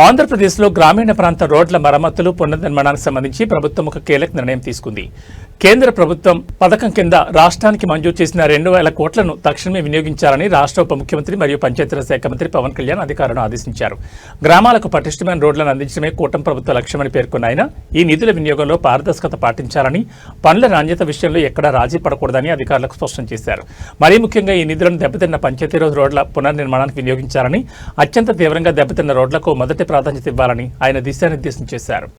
ఆంధ్రప్రదేశ్లో గ్రామీణ ప్రాంత రోడ్ల మరమ్మతులు పునర్నిర్మాణానికి సంబంధించి ప్రభుత్వం ఒక కీలక నిర్ణయం తీసుకుంది. కేంద్ర ప్రభుత్వం పథకం కింద రాష్ట్రానికి మంజూరు చేసిన రెండు వేల కోట్లను తక్షణమే వినియోగించాలని రాష్ట్ర ఉప ముఖ్యమంత్రి మరియు పంచాయతీరాజ్ శాఖ మంత్రి పవన్ కళ్యాణ్ అధికారులను ఆదేశించారు. గ్రామాలకు పటిష్టమైన రోడ్లను అందించడమే కూటమి ప్రభుత్వ లక్ష్యమని పేర్కొన్న ఆయన ఈ నిధుల వినియోగంలో పారదర్శకత పాటించాలని పనుల నాణ్యత విషయంలో ఎక్కడా రాజీ పడకూడదని అధికారులకు స్పష్టం చేశారు. మరీ ముఖ్యంగా ఈ నిధులను దెబ్బతిన్న పంచాయతీరాజ్ రోడ్ల పునర్నిర్మాణానికి వినియోగించాలని అత్యంత తీవ్రంగా దెబ్బతిన్న రోడ్లకు మొదటి ప్రాధాన్యత ఇవ్వాలని ఆయన దిశానిర్దేశం చేశారు.